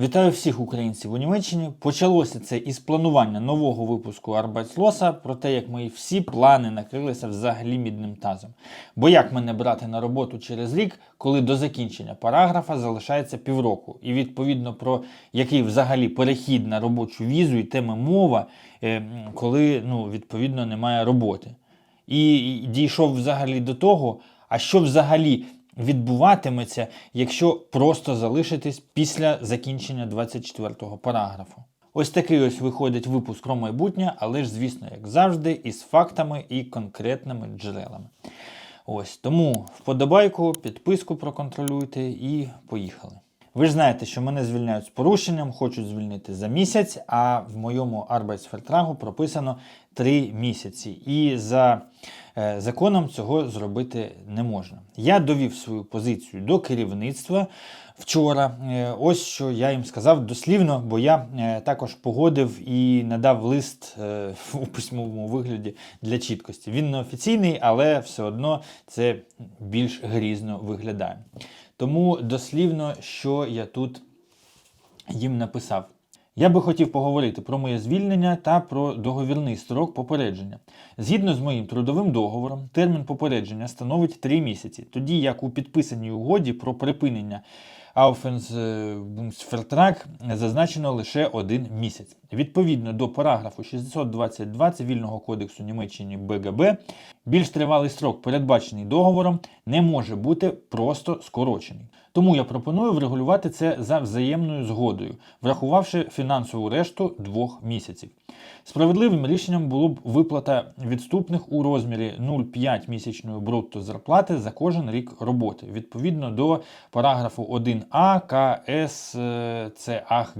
Вітаю всіх українців у Німеччині. Почалося це із планування нового випуску Arbeitslоса про те, як мої всі плани накрилися взагалі мідним тазом. Бо як мене брати на роботу через рік, коли до закінчення параграфа залишається півроку, і відповідно про який взагалі перехід на робочу візу і теми мова, е, коли ну, відповідно немає роботи. І дійшов взагалі до того, а що взагалі відбуватиметься, якщо просто залишитись після закінчення 24-го параграфу. Ось такий ось виходить випуск про майбутнє, але ж, звісно, як завжди, із фактами і конкретними джерелами. Ось тому вподобайку, підписку проконтролюйте і поїхали. Ви ж знаєте, що мене звільняють з порушенням, хочуть звільнити за місяць, а в моєму Arbeitsvertragу прописано 3 місяці. І за е, законом цього зробити не можна. Я довів свою позицію до керівництва вчора. Е, ось що я їм сказав дослівно, бо я е, також погодив і надав лист е, у письмовому вигляді для чіткості. Він не офіційний, але все одно це більш грізно виглядає. Тому дослівно, що я тут їм написав. Я би хотів поговорити про моє звільнення та про договірний строк попередження. Згідно з моїм трудовим договором, термін попередження становить 3 місяці, тоді як у підписаній угоді про припинення Aufensbungsvertrag зазначено лише один місяць. Відповідно до параграфу 622 Цивільного кодексу Німеччини БГБ, більш тривалий строк, передбачений договором, не може бути просто скорочений. Тому я пропоную врегулювати це за взаємною згодою, врахувавши фінансову решту двох місяців. Справедливим рішенням було б виплата відступних у розмірі 0,5 місячної брутто зарплати за кожен рік роботи, відповідно до параграфу 1А КС е, ЦАГ.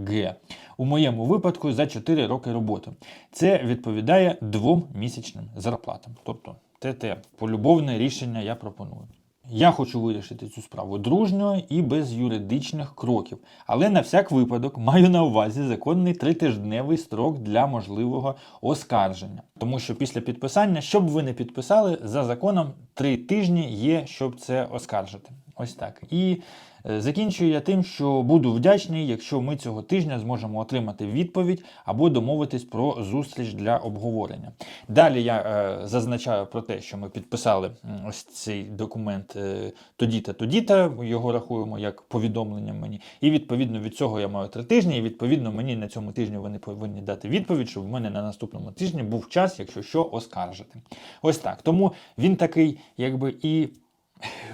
У моєму випадку за 4 роки роботи. Це відповідає двом місячним зарплатам. Тобто ТТ полюбовне рішення я пропоную. Я хочу вирішити цю справу дружньо і без юридичних кроків, але на всяк випадок маю на увазі законний тритижневий строк для можливого оскарження. Тому що після підписання, щоб ви не підписали, за законом три тижні є, щоб це оскаржити. Ось так. І закінчую я тим, що буду вдячний, якщо ми цього тижня зможемо отримати відповідь або домовитись про зустріч для обговорення. Далі я е, зазначаю про те, що ми підписали ось цей документ е, тоді-та, тоді-та, його рахуємо як повідомлення мені. І відповідно від цього я маю три тижні, і відповідно мені на цьому тижні вони повинні дати відповідь, щоб в мене на наступному тижні був час, якщо що, оскаржити. Ось так. Тому він такий, якби і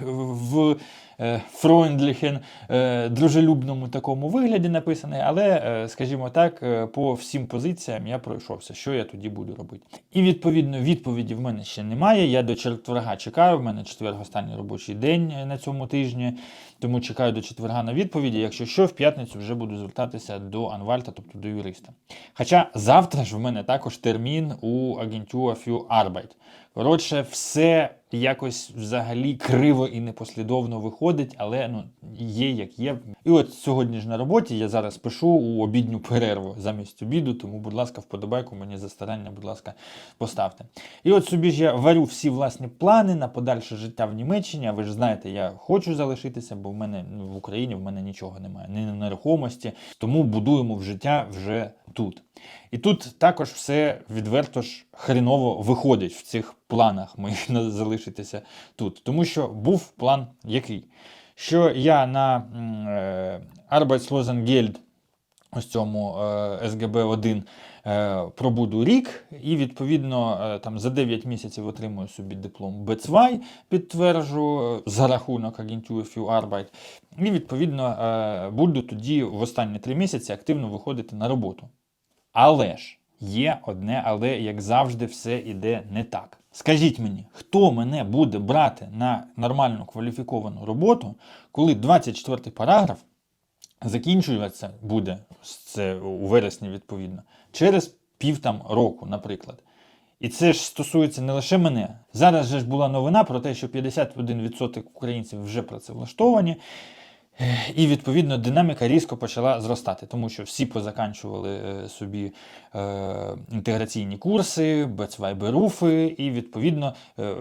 в е, фройндліхен, е, дружелюбному такому вигляді написаний, але, е, скажімо так, по всім позиціям я пройшовся, що я тоді буду робити. І відповідно відповіді в мене ще немає. Я до четверга чекаю. В мене четверг останній робочий день на цьому тижні, тому чекаю до четверга на відповіді. Якщо що, в п'ятницю вже буду звертатися до Анвальта, тобто до юриста. Хоча завтра ж в мене також термін у агентура Фю Arbeit. Коротше, все якось взагалі криво і непослідовно виходить, але ну, є як є. І от сьогодні ж на роботі я зараз пишу у обідню перерву замість обіду, тому, будь ласка, вподобайку мені за старання, будь ласка, поставте. І от собі ж я варю всі власні плани на подальше життя в Німеччині. А ви ж знаєте, я хочу залишитися, бо в мене ну, в Україні в мене нічого немає, ні нерухомості, тому будуємо в життя вже тут. І тут також все відверто ж хреново виходить в цих планах моїх залишитися тут. Тому що був план який? Що я на е, Arbeitslosengeld, ось цьому е, СГБ-1, е, пробуду рік, і відповідно е, там за 9 місяців отримую собі диплом B2, підтверджу е, за рахунок агентури Фю Arbeit. І відповідно е, буду тоді в останні 3 місяці активно виходити на роботу. Але ж є одне, але як завжди, все іде не так. Скажіть мені, хто мене буде брати на нормальну кваліфіковану роботу, коли 24 параграф закінчуватися буде це у вересні, відповідно, через пів там року, наприклад. І це ж стосується не лише мене. Зараз же ж була новина про те, що 51% українців вже працевлаштовані. І відповідно динаміка різко почала зростати, тому що всі позаканчували е, собі е, інтеграційні курси, бецвайберуфи, і відповідно е,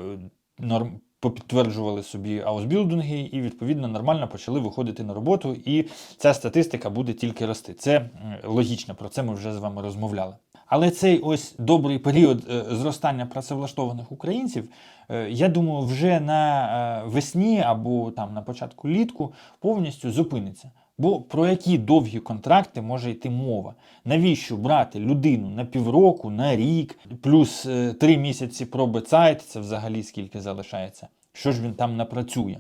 норм, попідтверджували собі аусбілдинги і відповідно нормально почали виходити на роботу. І ця статистика буде тільки рости. Це логічно, про це ми вже з вами розмовляли. Але цей ось добрий період е, зростання працевлаштованих українців, е, я думаю, вже на е, весні або там на початку літку повністю зупиниться. Бо про які довгі контракти може йти мова? Навіщо брати людину на півроку, на рік, плюс три місяці проби сайт, це взагалі скільки залишається? Що ж він там напрацює?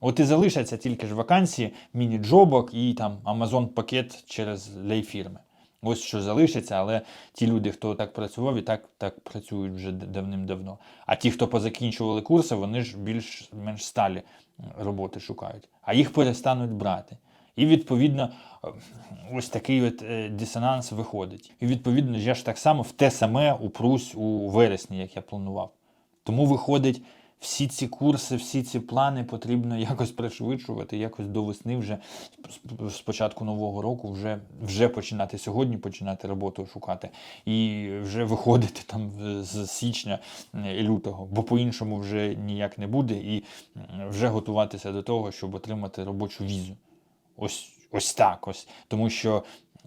От і залишаться тільки ж вакансії, міні-джобок і там Amazon пакет через лейфірми. Ось що залишиться, але ті люди, хто так працював, і так, так працюють вже давним-давно. А ті, хто позакінчували курси, вони ж більш-менш сталі роботи шукають, а їх перестануть брати. І відповідно е, ось такий от е, дисонанс виходить. І відповідно я ж так само в те саме упрусь у вересні, як я планував. Тому виходить, всі ці курси, всі ці плани потрібно якось пришвидшувати, якось до весни вже з- початку нового року вже, вже починати сьогодні, починати роботу шукати і вже виходити там з січня і лютого, бо по-іншому вже ніяк не буде, і вже готуватися до того, щоб отримати робочу візу. Ось, ось так ось. Тому що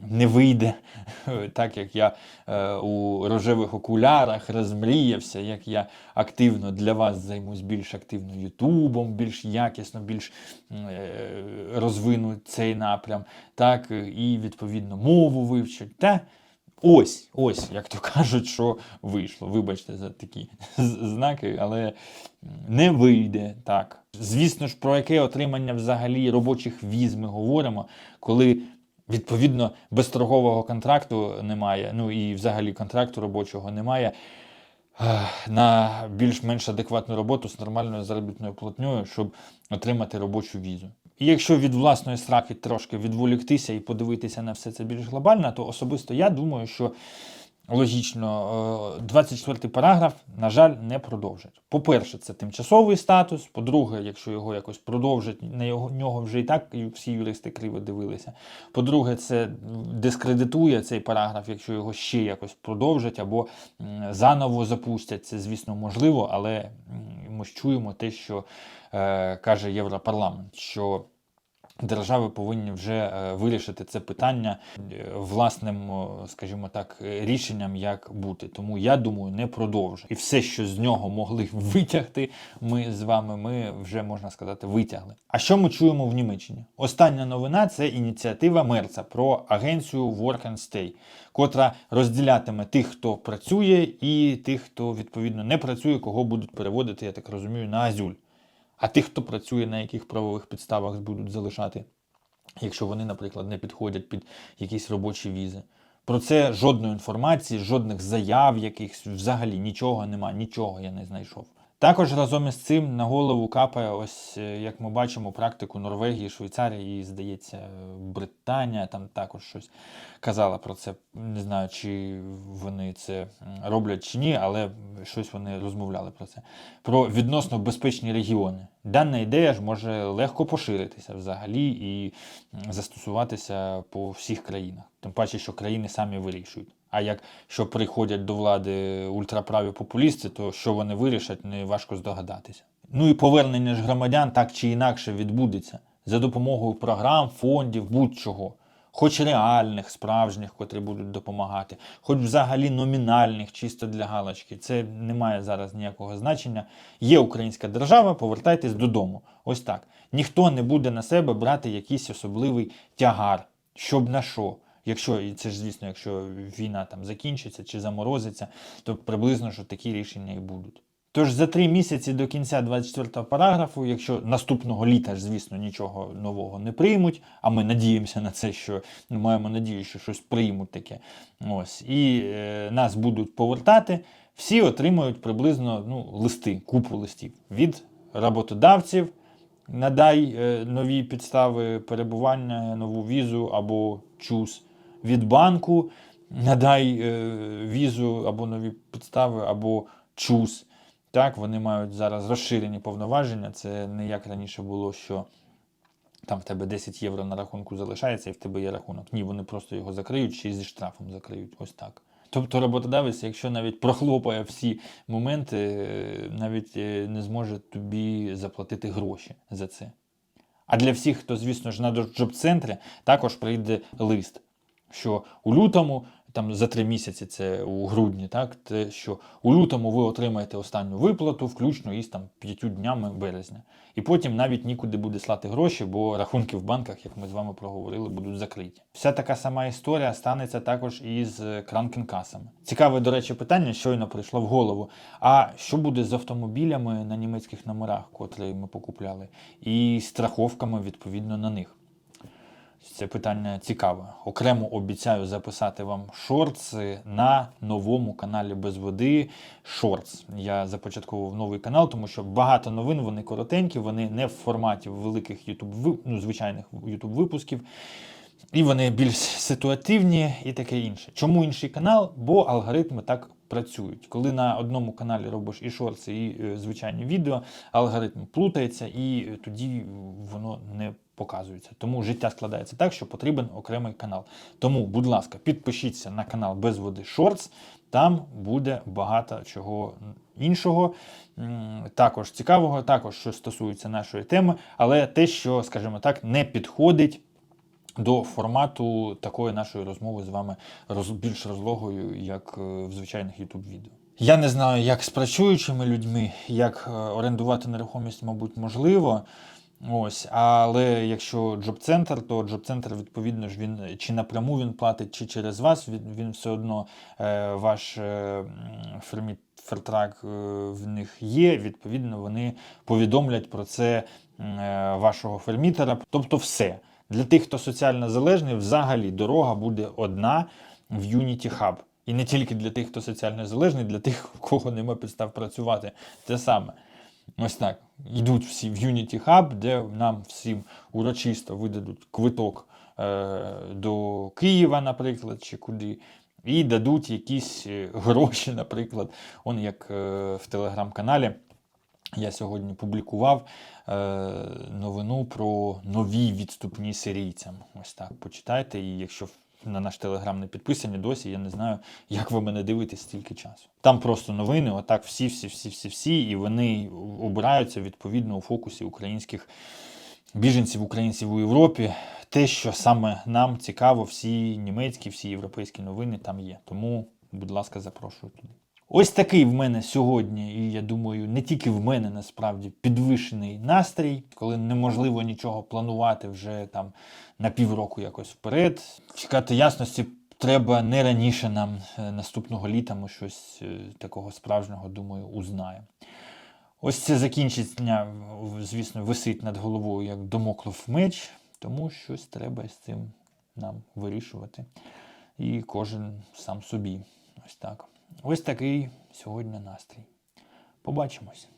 не вийде так, як я е, у рожевих окулярах розмріявся, як я активно для вас займусь більш активно Ютубом, більш якісно, більш е, розвину цей напрям, так, і відповідно мову вивчать. Та ось, ось, як то кажуть, що вийшло. Вибачте за такі знаки, але не вийде так. Звісно ж, про яке отримання взагалі робочих віз ми говоримо, коли відповідно безстрогового контракту немає, ну і взагалі контракту робочого немає. На більш-менш адекватну роботу з нормальною заробітною платнею, щоб отримати робочу візу. І якщо від власної страхи трошки відволіктися і подивитися на все це більш глобально, то особисто я думаю, що логічно, е, 24 параграф, на жаль, не продовжать. По-перше, це тимчасовий статус. По-друге, якщо його якось продовжать, на його нього вже і так всі юристи криво дивилися. По-друге, це дискредитує цей параграф, якщо його ще якось продовжать або заново запустять. Це, звісно, можливо, але ми ж чуємо те, що е, каже Європарламент, що держави повинні вже е, вирішити це питання е, власним, скажімо так, рішенням, як бути. Тому я думаю, не продовжу. І все, що з нього могли витягти, ми з вами, ми вже можна сказати, витягли. А що ми чуємо в Німеччині? Остання новина це ініціатива Мерца про агенцію Work and Stay, котра розділятиме тих, хто працює, і тих, хто відповідно не працює, кого будуть переводити, я так розумію, на азюль. А тих, хто працює, на яких правових підставах будуть залишати, якщо вони, наприклад, не підходять під якісь робочі візи. Про це жодної інформації, жодних заяв, якихось взагалі нічого нема, нічого я не знайшов. Також разом із цим на голову капає, ось е, як ми бачимо, практику Норвегії, Швейцарії і, здається, Британія там також щось казала про це. Не знаю, чи вони це роблять чи ні, але щось вони розмовляли про це. Про відносно безпечні регіони. Дана ідея ж може легко поширитися взагалі і застосуватися по всіх країнах. Тим паче, що країни самі вирішують. А як що приходять до влади ультраправі популісти, то що вони вирішать, не важко здогадатися. Ну і повернення ж громадян так чи інакше відбудеться за допомогою програм, фондів, будь-чого. Хоч реальних, справжніх, котрі будуть допомагати, хоч взагалі номінальних, чисто для галочки. Це не має зараз ніякого значення. Є українська держава, повертайтесь додому. Ось так. Ніхто не буде на себе брати якийсь особливий тягар, щоб на що. Якщо і це ж звісно, якщо війна там закінчиться чи заморозиться, то приблизно що такі рішення і будуть. Тож за три місяці до кінця 24 параграфу, якщо наступного літа ж, звісно, нічого нового не приймуть, а ми надіємося на це, що ну, маємо надію, що щось приймуть таке. Ось, і е, нас будуть повертати, всі отримують приблизно ну, листи, купу листів від роботодавців. Надай е, нові підстави перебування, нову візу або чуз від банку, надай е, візу або нові підстави, або чуз. Так, вони мають зараз розширені повноваження. Це не як раніше було, що там в тебе 10 євро на рахунку залишається і в тебе є рахунок. Ні, вони просто його закриють чи зі штрафом закриють. Ось так. Тобто роботодавець, якщо навіть прохлопає всі моменти, е, навіть е, не зможе тобі заплатити гроші за це. А для всіх, хто, звісно ж, на джоб-центрі, також прийде лист, що у лютому, там за три місяці, це у грудні, так, те, що у лютому ви отримаєте останню виплату, включно із там п'ятью днями березня. І потім навіть нікуди буде слати гроші, бо рахунки в банках, як ми з вами проговорили, будуть закриті. Вся така сама історія станеться також із кранкенкасами. Цікаве, до речі, питання щойно прийшло в голову. А що буде з автомобілями на німецьких номерах, котрі ми покупляли, і страховками відповідно на них? Це питання цікаве. Окремо обіцяю записати вам шортс на новому каналі без води. Шортс. Я започаткував новий канал, тому що багато новин, вони коротенькі, вони не в форматі великих YouTube, ну, звичайних YouTube випусків. І вони більш ситуативні і таке інше. Чому інший канал? Бо алгоритми так працюють. Коли на одному каналі робиш і шорти, і е, звичайні відео, алгоритм плутається, і е, тоді воно не показується. Тому життя складається так, що потрібен окремий канал. Тому, будь ласка, підпишіться на канал без води Шортс. Там буде багато чого іншого, також цікавого, також що стосується нашої теми, але те, що, скажімо так, не підходить до формату такої нашої розмови з вами роз, більш розлогою, як е, в звичайних youtube відео. Я не знаю, як з працюючими людьми, як е, орендувати нерухомість, мабуть, можливо. Ось, але якщо джоб-центр, то джоб-центр, відповідно ж, він чи напряму він платить, чи через вас, він, він все одно е, ваш е, ферміт, фертрак е, в них є. Відповідно, вони повідомлять про це е, вашого фермітера. Тобто, все. Для тих, хто соціально залежний, взагалі дорога буде одна в Unity Hub. І не тільки для тих, хто соціально залежний, для тих, у кого нема підстав працювати. Те саме. Ось так. Йдуть всі в Unity Hub, де нам всім урочисто видадуть квиток е, до Києва, наприклад, чи куди. І дадуть якісь е, гроші, наприклад, он як е, в телеграм-каналі. Я сьогодні публікував е, новину про нові відступні сирійцям. Ось так почитайте. І якщо на наш телеграм не підписані досі, я не знаю, як ви мене дивитесь стільки часу. Там просто новини, отак всі, всі, всі, всі, всі, і вони обираються відповідно у фокусі українських біженців, українців у Європі. Те, що саме нам цікаво, всі німецькі, всі європейські новини там є. Тому, будь ласка, запрошую туди. Ось такий в мене сьогодні, і я думаю, не тільки в мене насправді підвищений настрій, коли неможливо нічого планувати вже там на півроку якось вперед. Чекати ясності треба не раніше нам е, наступного літа. Ми щось е, такого справжнього, думаю, узнаємо. Ось це закінчення, звісно, висить над головою як домоклов меч, тому щось треба з цим нам вирішувати. І кожен сам собі. Ось так. Ось такий сьогодні настрій. Побачимось.